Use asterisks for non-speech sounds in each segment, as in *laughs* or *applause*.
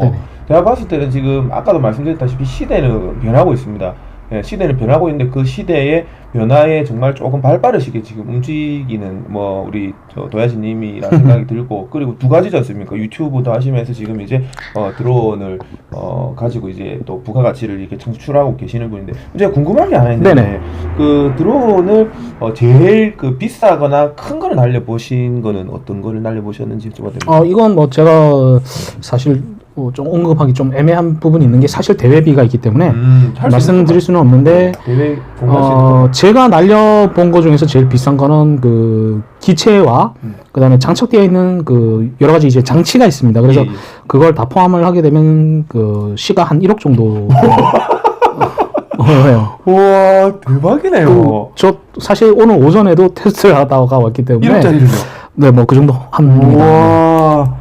네네. 제가 봤을 때는 지금 아까도 말씀드렸다시피 시대는 변하고 있습니다. 예, 시대는 변하고 있는데 그 시대의 변화에 정말 조금 발빠르시게 지금 움직이는 뭐 우리 저 도야지님이라 *laughs* 생각이 들고 그리고 두 가지지 않습니까? 유튜브도 하시면서 지금 이제 어, 드론을 어, 가지고 이제 또 부가가치를 이렇게 창출하고 계시는 분인데 제가 궁금한 게 하나 있는데 네네. 그 드론을 어, 제일 그 비싸거나 큰 거를 날려 보신 거는 어떤 거를 날려 보셨는지 여쭤봐도 됩니까? 어 이건 뭐 제가 사실 뭐 좀 언급하기 좀 애매한 부분이 있는 게 사실 대회비가 있기 때문에 음, 말씀드릴 수는 없는데 대회 공부하시는 어, 거. 제가 날려본 것 중에서 제일 비싼 거는 그 기체와 음. 그다음에 장착되어 있는 그 여러 가지 이제 장치가 있습니다. 그래서 예, 예. 그걸 다 포함을 하게 되면 그 시가 한 1억 정도 *laughs* 어, 해요. 우와 대박이네요. 그, 저 사실 오늘 오전에도 테스트를 하다가 왔기 때문에 1억짜리를요. 네, 뭐 그 정도 합니다. 네. 우와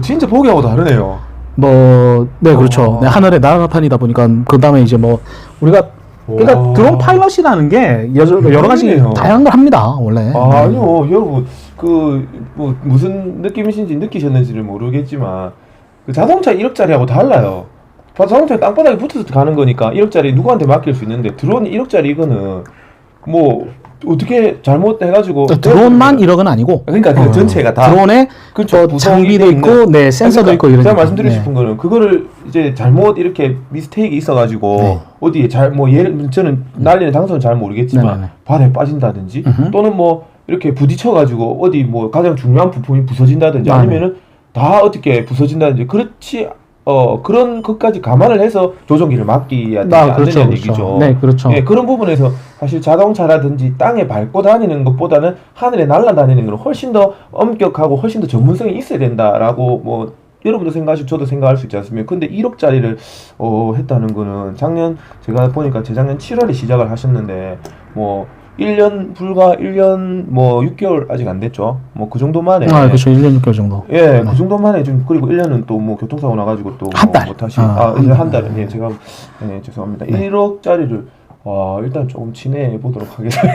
진짜 보기하고 다르네요. 뭐, 네, 그렇죠. 와. 네, 하늘의 나라판이다 보니까, 그 다음에 이제 뭐, 우리가, 그러니까 와. 드론 파일럿이라는 게 여러, 여러 가지. 다양한 걸 합니다, 원래. 아, 아니요 여러분 그 뭐 무슨 느낌이신지 느끼셨는지를 모르겠지만 그 자동차 1억짜리하고 달라요. 자- 자동차 땅바닥에 붙어서 가는 거니까 1억짜리 누구한테 맡길 수 있는데 드론 1억짜리 이거는 뭐 어떻게 잘못해가지고 네, 드론만 1억은 아니고. 그러니까 그 어, 전체가 다 드론에 그렇죠. 뭐 구성이 장비도 돼 있고. 네, 센서도 그러니까 있고 이런. 제가 말씀드리고 싶은 거는 그거를 이제 잘못 이렇게 미스테이크 있어가지고 네. 어디에 잘 뭐 예를 저는 날리는 장소는 잘 모르겠지만 네네네. 바다에 빠진다든지 음흠. 또는 뭐 이렇게 부딪혀가지고 어디 뭐 가장 중요한 부품이 부서진다든지 아, 아니면은 다 어떻게 부서진다든지 그렇지 어 그런 것까지 감안을 해서 조종기를 맡기야 되지 아, 않느냐 그렇죠, 얘기죠. 그렇죠. 네, 그렇죠. 예, 그런 부분에서 사실 자동차라든지 땅에 밟고 다니는 것보다는 하늘에 날아다니는 건 훨씬 더 엄격하고 훨씬 더 전문성이 있어야 된다라고 뭐 여러분도 생각하시고 저도 생각할 수 있지 않습니까? 근데 1억짜리를 어, 했다는 거는 작년 제가 보니까 재작년 7월에 시작을 하셨는데 뭐 1년 불과 1년 뭐 6개월 아직 안 됐죠. 뭐 그 정도 만에 아, 그렇죠. 1년 6개월 정도. 예, 그 정도 만에 좀 그리고 1년은 또 뭐 교통사고 나가지고 또한뭐 달. 못하시 아, 아, 한 달. 한 달은 예 제가 예 죄송합니다. 네. 1억짜리를 와 일단 조금 친해 보도록 하겠습니다.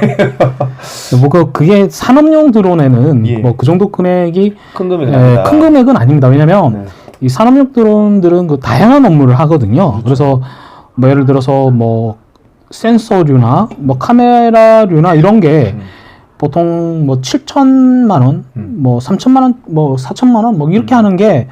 뭐, 그, 그게 산업용 드론에는 예. 뭐그 정도 금액이 큰 금액이 예. 큰 금액은 아닙니다. 왜냐면 네. 이 산업용 드론들은 그 다양한 업무를 하거든요. 그래서 뭐 예를 들어서 뭐 센서류나 뭐 카메라류나 이런 게 음. 보통 뭐 7천만 원, 음. 뭐 3천만 원, 뭐 4천만 원, 뭐 이렇게 하는 게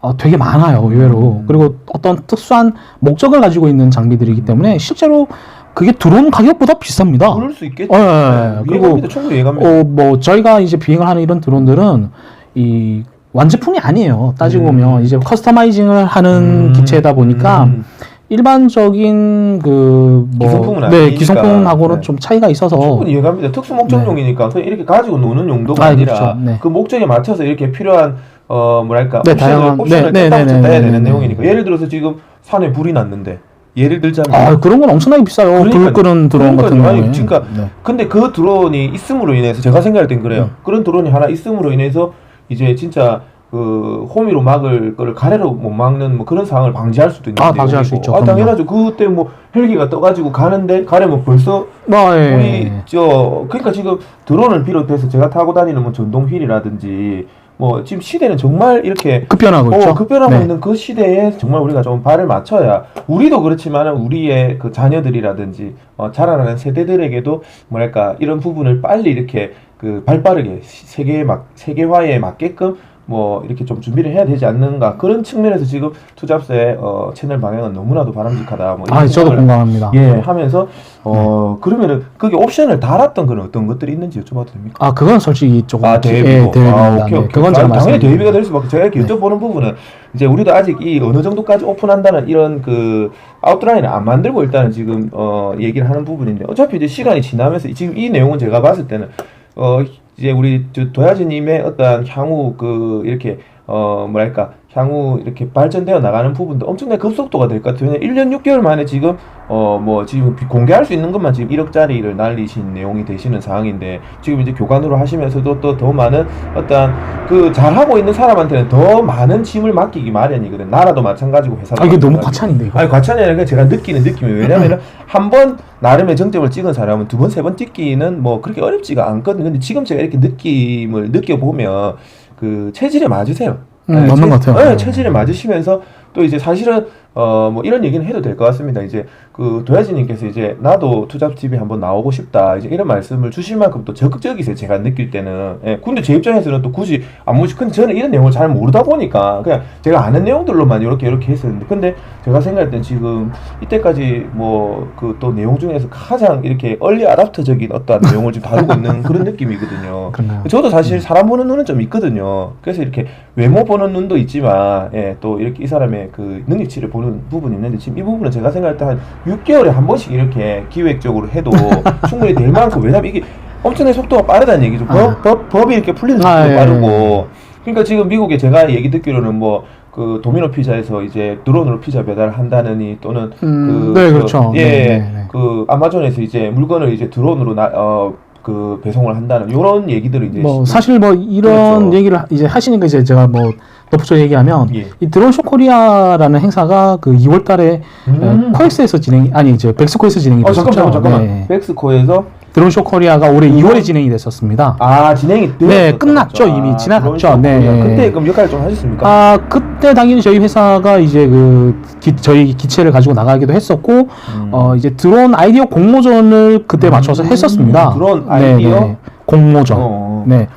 어, 되게 많아요, 의외로. 음. 그리고 어떤 특수한 목적을 가지고 있는 장비들이기 때문에 실제로 그게 드론 가격보다 비쌉니다. 그럴 수 있겠죠. 어, 예, 예. 네, 그리고. 충분히 이해갑니다. 어, 뭐 저희가 이제 비행을 하는 이런 드론들은 이 완제품이 아니에요. 따지고 음. 보면 이제 커스터마이징을 하는 음. 기체다 보니까 음. 일반적인 그 뭐 기성품은 네, 아니니까. 기성품하고는 네. 좀 차이가 있어서 충분히 이해갑니다. 특수 목적용이니까 그냥 이렇게 가지고 노는 용도가 아, 아, 니라 그렇죠. 네. 그 목적에 맞춰서 이렇게 필요한 어 뭐랄까 네, 옵션을, 다양한- 옵션을 네, 네, 네, 다 네, 네, 네, 되는 네, 내용이니까 네. 예를 들어서 지금 산에 불이 났는데 예를 들자면 아 그런 건 엄청나게 비싸요. 불 그러니까요. 끄는 드론 같은 그러니까요. 아니, 경우에. 그러니까 네. 근데 그 드론이 있음으로 인해서 제가 생각할 땐 그래요. 음. 그런 드론이 하나 있음으로 인해서 이제 진짜 그 호미로 막을 거를 가래로 못 막는 뭐 그런 상황을 방지할 수도 있는 아, 방지할 수 있죠. 아, 그럼요. 당연하죠. 그때 뭐 헬기가 떠가지고 가는데 가려면 벌써 아, 예. 우리 저 그러니까 지금 드론을 비롯해서 제가 타고 다니는 뭐 전동 휠이라든지 뭐 지금 시대는 정말 이렇게 급변하고 있죠. 어, 급변하고 네. 있는 그 시대에 정말 우리가 좀 발을 맞춰야 우리도 그렇지만 우리의 그 자녀들이라든지 어, 자라나는 세대들에게도 뭐랄까 이런 부분을 빨리 이렇게 그 발빠르게 시- 세계에 막 세계화에 맞게끔 뭐 이렇게 좀 준비를 해야 되지 않는가 그런 측면에서 지금 투잡스의 어, 채널 방향은 너무나도 바람직하다. 뭐 아, 저도 공감합니다. 예 하면서 어 그러면은 그게 옵션을 달았던 그런 어떤 것들이 있는지 여쭤봐도 됩니까? 아, 그건 솔직히 조금 아 대- 대비고 예, 대비입니다. 아, 네, 오케이, 오케이. 그건 제가 아, 당연히. 대비가 될 수밖에 제가 이렇게 여쭤보는 부분은 이제 우리도 아직 이 어느 정도까지 오픈한다는 이런 그 아웃라인을 안 만들고 일단은 지금 어 얘기를 하는 부분인데 어차피 이제 시간이 지나면서 지금 이 내용은 제가 봤을 때는 어 이제 우리 저 도야지님의 어떤 향후 그 이렇게 어 뭐랄까 향후 이렇게 발전되어 나가는 부분도 엄청나게 급속도가 될 것 같아요. 왜냐면 1년 6개월 만에 지금 어 뭐 지금 비- 공개할 수 있는 것만 지금 1억짜리를 날리신 내용이 되시는 상황인데 지금 이제 교관으로 하시면서도 또 더 많은 어떤 그 잘하고 있는 사람한테는 더 많은 짐을 맡기기 마련이거든. 나라도 마찬가지고 회사도 아, 이게 너무. 과찬인데 이거. 아니 과찬이 아니라 제가 느끼는 느낌이 왜냐면은 한 번 나름의 정점을 찍은 사람은 두 번 세 번 찍기는 뭐 그렇게 어렵지가 않거든요. 근데 지금 제가 이렇게 느낌을 느껴보면 그 체질에 맞으세요. 음, 맞는 것 같아요. 네, 네. 체질에 맞으시면서 또 이제 사실은 어 뭐 이런 얘기는 해도 될 것 같습니다. 이제 그 도야지님께서 이제 나도 투잡 TV 한번 나오고 싶다 이제 이런 말씀을 주실 만큼 또 적극적이세요. 제가 느낄 때는. 예, 근데 제 입장에서는 또 굳이 안 모시. 근데 저는 이런 내용을 잘 모르다 보니까 그냥 제가 아는 내용들로만 이렇게 이렇게 했었는데 근데 제가 생각할 땐 지금 이때까지 뭐 그 또 내용 중에서 가장 이렇게 얼리 아답터적인 어떤 *laughs* 내용을 지금 다루고 있는 그런 느낌이거든요. 그런가요? 저도 사실 사람 보는 눈은 좀 있거든요. 그래서 이렇게 외모 보는 눈도 있지만, 예, 또 이렇게 이 사람의 그 능력치를 보는 부분이 있는데, 지금 이 부분은 제가 생각할 때 한 6개월에 한 번씩 이렇게 기획적으로 해도 *laughs* 충분히 될 만큼, 왜냐면 이게 엄청나게 속도가 빠르다는 얘기죠. 법, 아. 법, 법이 이렇게 풀리는 속도가 아, 예, 빠르고. 그러니까 지금 미국에 제가 얘기 듣기로는 뭐, 그 도미노 피자에서 이제 드론으로 피자 배달을 한다느니 또는 음, 그 네, 저- 그렇죠. 예, 네, 네, 네. 그 아마존에서 이제 물건을 이제 드론으로 나, 어, 그 배송을 한다는 이런 얘기들을 이제 뭐 사실 뭐 이런 그렇죠. 얘기를 이제 하시니까 이제 제가 뭐 덧붙여 얘기하면 예. 이 드론 쇼 코리아라는 행사가 그 2월달에 음. 코엑스에서 진행 아니 이제 백스코에서 진행이 어 됐었죠. 잠깐만 잠깐만 네. 백스코에서 드론 쇼 코리아가 올해 2월에 진행이 됐었습니다. 아 진행이 되었 네, 끝났죠. 이미 지나갔죠. 네. 그때 그럼 역할 좀 하셨습니까? 아 그때 당연히 저희 회사가 이제 그 기, 저희 기체를 가지고 나가기도 했었고 음. 어 이제 드론 아이디어 공모전을 그때 맞춰서 음, 했었습니다. 드론 네, 아이디어? 네. 공모전. 어. 네.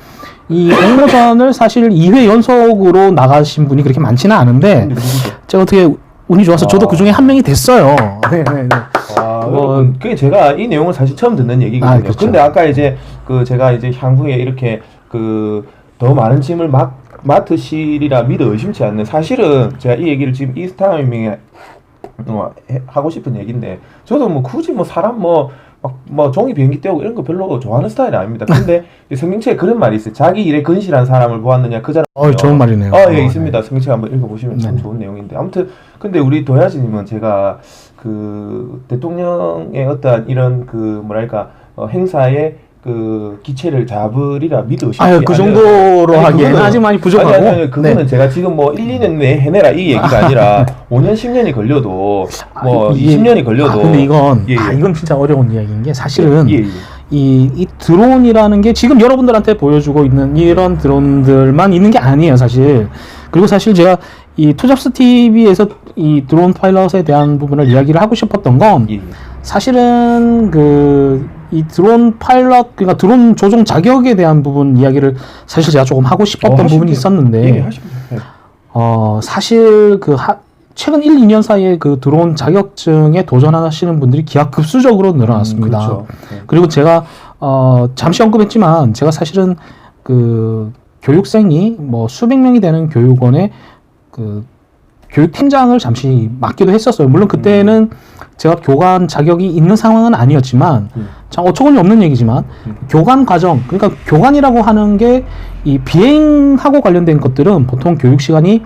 이 공모전을 사실 2회 연속으로 나가신 분이 그렇게 많지는 않은데? 제가 어떻게 운이 좋아서 저도 아. 그 중에 한 명이 됐어요. 네, 네, 네. 아, 뭐- 여러분, 그게 제가 이 내용을 사실 처음 듣는 얘기거든요. 아, 그렇죠. 근데 아까 이제 그 제가 이제 향후에 이렇게 그 더 많은 짐을 맡, 맡으시리라 믿어 의심치 않는 사실은 제가 이 얘기를 지금 이 타이밍에 어, 해- 하고 싶은 얘기인데 저도 뭐 굳이 뭐 사람 뭐 막 뭐 종이 비행기 떼고 이런 거 별로 좋아하는 스타일이 아닙니다. 근데 *laughs* 이 성경책에 그런 말이 있어요. 자기 일에 근실한 사람을 보았느냐 그 사람. 어, 좋은 말이네요. 아, 어, 예, 네. 있습니다. 성경책 한번 읽어보시면 참 네네. 좋은 내용인데. 아무튼, 근데 우리 도야지님은 제가 그 대통령의 어떠한 이런 그 뭐랄까, 어, 행사에 그 기체를 잡으리라 아유, 그. 정도로 하기에는 아직 많이 부족하고. 아니, 아니, 아니, 그거는 네. 제가 지금 뭐 1, 2년 내에 해내라 이 얘기가 아니라 *laughs* 5년, 10년이 걸려도 뭐 아, 이게- 20년이 걸려도. 아, 근데 이건 예, 예. 아, 이건 진짜 어려운 이야기인 게 사실은 예, 예. 이, 이 드론이라는 게 지금 여러분들한테 보여주고 있는 이런 드론들만 있는 게 아니에요, 사실. 그리고 사실 제가 이 투잡스 TV에서 이 드론 파일럿에 대한 부분을 이야기를 하고 싶었던 건 예, 예. 사실은 그 이 드론 파일럿 그러니까 드론 조종 자격에 대한 부분 이야기를 사실 제가 조금 하고 싶었던 어, 부분이 있었는데 예, 돼요. 어 사실 그 하, 최근 1, 2년 사이에 그 드론 자격증에 도전하시는 분들이 기하급수적으로 늘어났습니다. 음, 그렇죠. 네. 그리고 제가 어 잠시 언급했지만 제가 사실은 그 교육생이 뭐 수백 명이 되는 교육원에 그 교육팀장을 잠시 맡기도 했었어요. 물론 그때는 제가 교관 자격이 있는 상황은 아니었지만 음. 참 어처구니 없는 얘기지만 음. 교관 과정 그러니까 교관이라고 하는 게 이 비행하고 관련된 것들은 보통 교육 시간이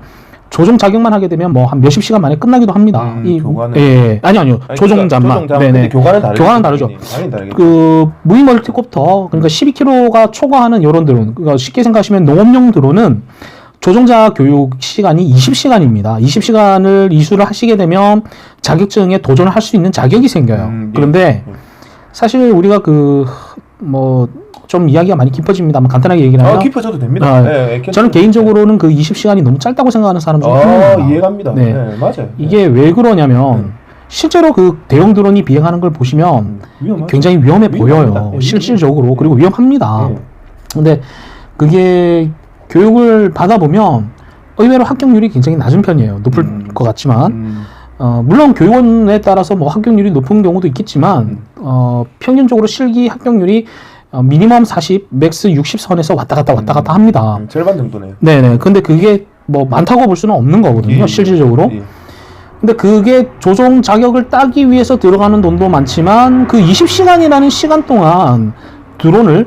조종 자격만 하게 되면 뭐 한 몇십 시간 만에 끝나기도 합니다. 음, 이 교관은- 예, 아니 아니요 아니, 조종자만 그러니까. 네네 교관은 다르죠. 교관은 다르죠. 그 무인 멀티콥터 그러니까 12km가 초과하는 이런 드론 그러니까 쉽게 생각하시면 농업용 드론은 조종자 교육 시간이 20시간입니다. 20시간을 이수를 하시게 되면 자격증에 도전을 할 수 있는 자격이 생겨요. 음, 예. 그런데 음. 사실 우리가 그 뭐 좀 이야기가 많이 깊어집니다만 간단하게 얘기를 하면 아, 깊어져도 됩니다. 아, 예, 예, 저는 개인적으로는 그 20시간이 너무 짧다고 생각하는 사람 중에 한 아. 이해갑니다. 네. 네, 맞아요. 이게 왜 그러냐면 음. 실제로 그 대형 드론이 비행하는 걸 보시면 음. 굉장히 위험해 위험합니다. 보여요. 예, 실질적으로 위험해요. 그리고 위험합니다. 예. 근데 그게 교육을 받아보면 의외로 합격률이 굉장히 낮은 편이에요. 높을 음. 것 같지만 음, 어, 물론 교육원에 따라서 뭐 합격률이 높은 경우도 있겠지만 음. 어, 평균적으로 실기 합격률이 어, 미니멈 40, 맥스 60선에서 왔다 갔다 왔다 갔다 합니다. 음, 절반 정도네요. 네네. 근데 그게 뭐 많다고 볼 수는 없는 거거든요. 예, 실질적으로. 예. 근데 그게 조종 자격을 따기 위해서 들어가는 돈도 많지만 그 20시간이라는 시간 동안 드론을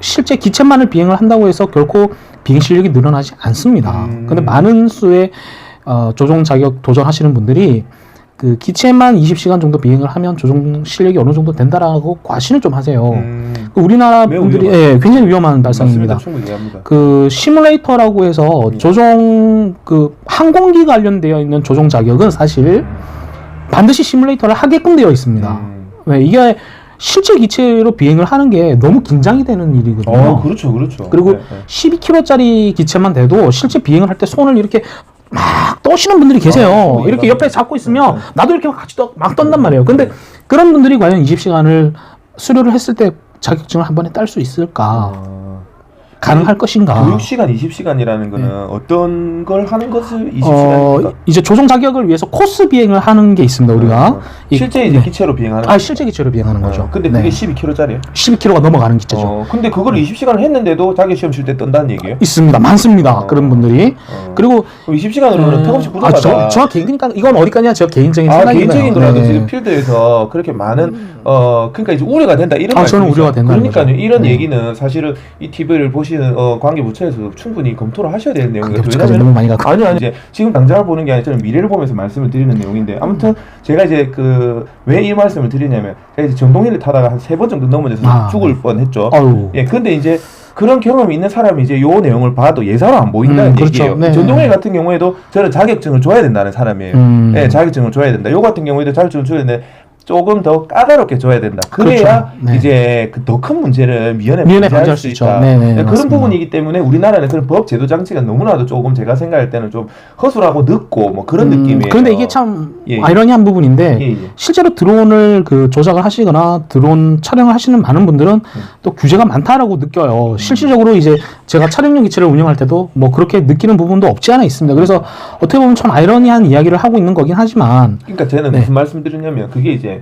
실제 기체만을 비행을 한다고 해서 결코 비행 실력이 늘어나지 않습니다. 음. 근데 많은 수의 어, 조종 자격 도전하시는 분들이 그 기체만 20시간 정도 비행을 하면 조종 실력이 어느 정도 된다라고 과신을 좀 하세요. 음, 그 우리나라 분들이. 예, 굉장히 위험한 발상입니다. 그 시뮬레이터라고 해서 예. 조종 그 항공기 관련되어 있는 조종 자격은 사실 반드시 시뮬레이터를 하게끔 되어 있습니다. 음. 왜 이게 실제 기체로 비행을 하는 게 너무 긴장이 되는 일이거든요. 어, 그렇죠, 그렇죠. 그리고 네, 네. 12km짜리 기체만 돼도 실제 비행을 할 때 손을 이렇게 막 떠시는 분들이 계세요. 어, 이렇게. 옆에 잡고 있으면 네. 나도 이렇게 같이 떠, 막 떤단 말이에요. 근데 그런 분들이 과연 20시간을 수료를 했을 때 자격증을 한 번에 딸 수 있을까? 어, 가능할 것인가? 교육 시간 20시간이라는 거는 어떤 걸 하는 것을 20시간입니까? 어, 이제 조종 자격을 위해서 코스 비행을 하는 게 있습니다. 우리가 이- 실제 이제 네. 기체로 비행하는 아 실제 기체로 비행하는 어, 거죠. 근데 네. 그게 12km짜리예요. 12km가 넘어가는 기체죠. 어, 근데 그걸 20시간을 했는데도 자기 시험 칠때 뜬다는 얘기예요? 있습니다. 많습니다. 어. 그런 분들이. 어. 그리고 20시간으로는 턱없이 아, 부족하다. 저, 정확히 그러니까 이건 어디까지냐 저 개인적인 아, 생각이고요. 개인적인 거라도 네. 지금 필드에서 그렇게 많은 어 그러니까 이제 우려가 된다 이런 아, 저는. 우려가 된다는 그러니까요. 이런 네. 얘기는 사실은 이 TV를 보시 는 어, 관계부처에서 충분히 검토를 하셔야 되는 내용이에요. 그렇게까지 너무 많이 갖고 아니 아니 이제 지금 당장을 보는 게 아니라 저는 미래를 보면서 말씀을 드리는 내용인데 아무튼 제가 이제 그 왜 이 말씀을 드리냐면 제가 이제 전동헬을 타다가 한 세 번 정도 넘어져서 아. 죽을 뻔했죠. 아유. 예, 근데 이제 그런 경험이 있는 사람이 이제 요 내용을 봐도 예사로 안 보인다는 음, 그렇죠. 얘기예요. 네. 전동헬 같은 경우에도 저는 자격증을 줘야 된다는 사람이에요. 음. 예, 자격증을 줘야 된다. 요 같은 경우에도 자격증을 줘야 되는데 조금 더 까다롭게 줘야 된다. 그래야 그렇죠. 네. 이제 그 더 큰 문제를 미연에 미연에 방지할 수. 있다. 네, 네, 그런 맞습니다. 부분이기 때문에 우리나라는 그런 법 제도 장치가 너무나도 조금 제가 생각할 때는 좀 허술하고 늦고 뭐 그런 음, 느낌이에요. 그런데 이게 참 예, 예. 아이러니한 부분인데 예, 예. 실제로 드론을 그 조작을 하시거나 드론 촬영을 하시는 많은 분들은 음. 또 규제가 많다라고 느껴요. 실질적으로 이제 제가 촬영용 기체를 운영할 때도 뭐 그렇게 느끼는 부분도 없지 않아 있습니다. 그래서 어떻게 보면 참 아이러니한 이야기를 하고 있는 거긴 하지만 그러니까 저는 네. 무슨 말씀드리냐면 그게 이제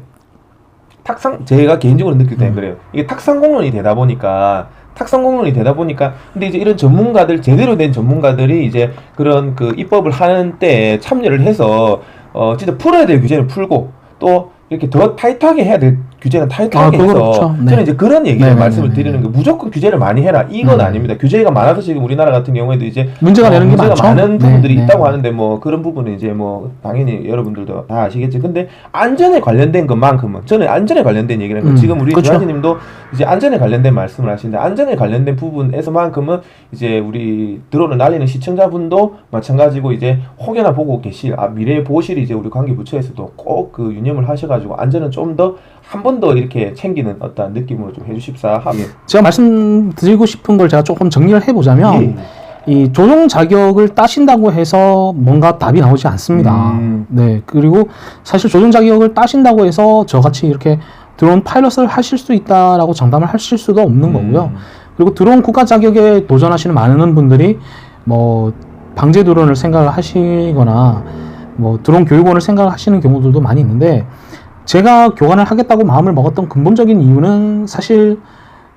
탁상 제가 개인적으로 느낄 때는 음. 그래요. 이게 탁상 공론이 되다 보니까 탁상 공론이 되다 보니까 근데 이제 이런 전문가들 제대로 된 전문가들이 이제 그런 그 입법을 하는 때 참여를 해서 어 진짜 풀어야 될 규제는 풀고 또 이렇게 더 타이트하게 해야 될 규제는 타이트하게 아, 해서. 네. 저는 이제 그런 얘기를 네, 네, 말씀을 네, 드리는 네. 거 무조건 규제를 많이 해라 이건 음. 아닙니다. 규제가 많아서 지금 우리나라 같은 경우에도 이제 문제가 되는 게 문제가 많죠. 많은 네, 부분들이 네. 있다고 하는데 뭐 그런 부분은 이제 뭐 당연히 여러분들도 다 아시겠지. 근데 안전에 관련된 것만큼은 저는 안전에 관련된 얘기를 거 음, 지금 우리. 조아지님도 이제 안전에 관련된 말씀을 하시는데 안전에 관련된 부분에서만큼은 이제 우리 드론을 날리는 시청자분도 마찬가지고 이제 혹여나 보고 계실 아, 미래 보실 이제 우리 관계부처에서도 꼭 그 유념을 하셔가지고 안전은 좀더 한 번 더 이렇게 챙기는 어떤 느낌으로 좀 해주십사 하면 제가 말씀드리고 싶은 걸 제가 조금 정리를 해보자면 예. 이 조종 자격을 따신다고 해서 뭔가 답이 나오지 않습니다. 음. 네. 그리고 사실 조종 자격을 따신다고 해서 저같이 이렇게 드론 파일럿을 하실 수 있다라고 장담을 하실 수도 없는 음. 거고요. 그리고 드론 국가 자격에 도전하시는 많은 분들이 뭐 방제 드론을 생각을 하시거나 뭐 드론 교육원을 생각하시는 경우들도 많이 있는데 제가 교관을 하겠다고 마음을 먹었던 근본적인 이유는 사실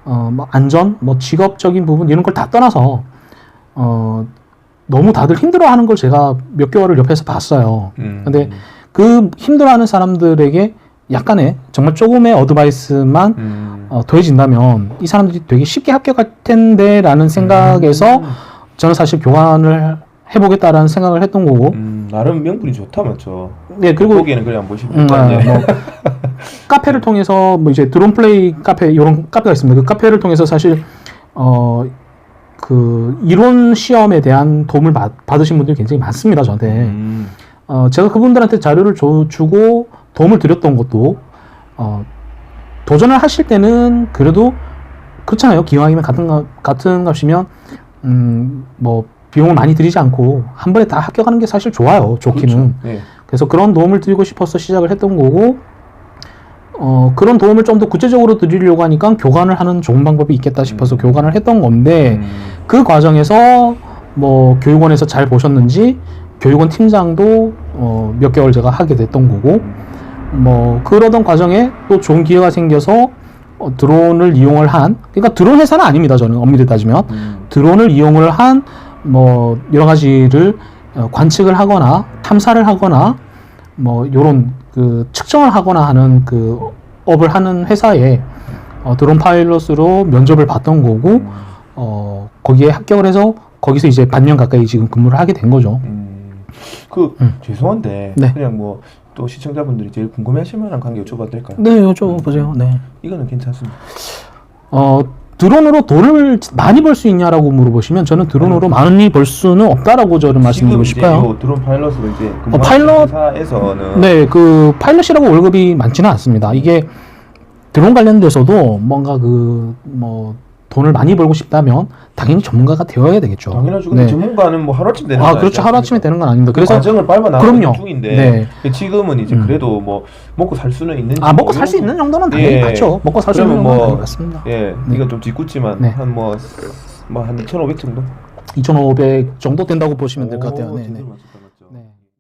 어 뭐 안전, 뭐 직업적인 부분 이런 걸 다 떠나서 어 너무 다들 힘들어하는 걸 제가 몇 개월을 옆에서 봤어요. 음. 근데 그 힘들어하는 사람들에게 약간의 정말 조금의 어드바이스만 음. 어, 더해진다면 이 사람들이 되게 쉽게 합격할 텐데라는 생각에서 음. 저는 사실 교환을 해보겠다라는 생각을 했던 거고 음, 나름 명분이 좋다 맞죠. 네 그리고 보기에는 그래 안 보시면 음, 아, 예. 뭐 *laughs* 카페를 통해서 뭐 이제 드론 플레이 카페 이런 카페가 있습니다. 그 카페를 통해서 사실 어 그 이론 시험에 대한 도움을 받, 받으신 분들이 굉장히 많습니다. 저한테 음. 어 제가 그분들한테 자료를 줘, 주고 도움을 드렸던 것도 어 도전을 하실 때는 그래도 그렇잖아요. 기왕이면 같은 값, 같은 값이면 음뭐 비용을 많이 들이지 않고 한 번에 다 합격하는 게 사실 좋아요. 좋기는. 그렇죠. 네. 그래서 그런 도움을 드리고 싶어서 시작을 했던 거고, 어, 그런 도움을 좀 더 구체적으로 드리려고 하니까 교관을 하는 좋은 방법이 있겠다 싶어서 음. 교관을 했던 건데, 음. 그 과정에서 뭐 교육원에서 잘 보셨는지, 교육원 팀장도 어, 몇 개월 제가 하게 됐던 거고, 뭐, 그러던 과정에 또 좋은 기회가 생겨서 어, 드론을 이용을 한, 그러니까 드론 회사는 아닙니다, 저는 엄밀히 따지면. 음. 드론을 이용을 한 뭐 여러 가지를 어, 관측을 하거나 탐사를 하거나 뭐 요런 그 측정을 하거나 하는 그 업을 하는 회사에 어, 드론 파일럿으로 면접을 봤던 거고 어 거기에 합격을 해서 거기서 이제 반년 가까이 지금 근무를 하게 된 거죠. 음. 그 음. 죄송한데 네. 그냥 뭐 또 시청자분들이 제일 궁금해하실 만한 관계 여쭤봐도 될까요? 네, 여쭤 보세요. 네. 이거는 괜찮습니다. 어 드론으로 돈을 많이 벌 수 있냐라고 물어보시면 저는 드론으로 많이 벌 수는 없다라고 저는 말씀드리고 지금 싶어요. 이제 요 드론 파일럿으로 이제 어, 파일럿? 회사에서는 네, 그 파일럿이라고 월급이 많지는 않습니다. 이게 드론 관련돼서도 뭔가 그 뭐 돈을 많이 벌고 싶다면 당연히 전문가가 되어야 되겠죠. 당연하죠. 근데 전문가는 뭐 하루아침 되는 아 거 그렇죠. 아니지 하루 아침에 않습니까? 되는 건 아닙니다. 그 그래서 과정을 밟아 나가는 그럼요. 중인데 네. 지금은 이제 음. 그래도 뭐 먹고 살 수는 있는지 아 먹고 뭐 살수 이런 있는 정도는 당연히 예. 맞죠. 먹고 살 수 있는 그러면 정도는 뭐- 당연히 맞습니다. 예, 네. 이건 좀 짓궂지만 네. 한 뭐 뭐한 1,500 정도? 2,500 정도 된다고 보시면 될 것 같아요. 오, 네, 네. 제대로 맞췄다.